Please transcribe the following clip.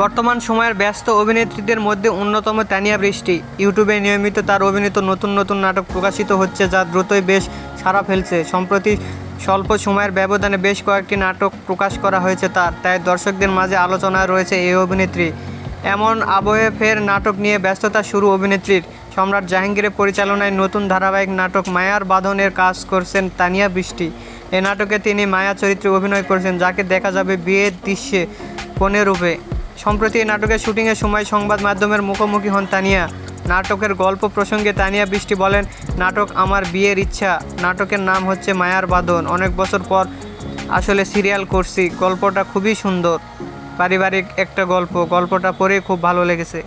বর্তমান সময়ের ব্যস্ত অভিনেত্রীদের মধ্যে অন্যতম তানিয়া বৃষ্টি। ইউটিউবে নিয়মিত তার অভিনীত নতুন নতুন নাটক প্রকাশিত হচ্ছে যা দ্রুতই বেশ সাড়া ফেলছে। সম্প্রতি স্বল্প সময়ের ব্যবধানে বেশ কয়েকটি নাটক প্রকাশ করা হয়েছে তার, তাই দর্শকদের মাঝে আলোচনায় রয়েছে এই অভিনেত্রী। এমন আবহে ফের নাটক নিয়ে ব্যস্ততা শুরু অভিনেত্রীর। সম্রাট জাহাঙ্গীরের পরিচালনায় নতুন ধারাবাহিক নাটক মায়ার বাঁধনের কাজ করছেন তানিয়া বৃষ্টি। এ নাটকে তিনি মায়া চরিত্রে অভিনয় করেছেন, যাকে দেখা যাবে বিয়ের দৃশ্যে কনে রূপে। সম্প্রতি এই নাটকের শুটিংয়ের সময় সংবাদ মাধ্যমের মুখোমুখি হন তানিয়া। নাটকের গল্প প্রসঙ্গে তানিয়া বৃষ্টি বলেন, নাটক আমার বিয়ের ইচ্ছা। নাটকের নাম হচ্ছে মায়ার বাঁধন। অনেক বছর পর আসলে সিরিয়াল করছি। গল্পটা খুবই সুন্দর। পারিবারিক একটা গল্প। গল্পটা পড়ে খুব ভালো লেগেছে।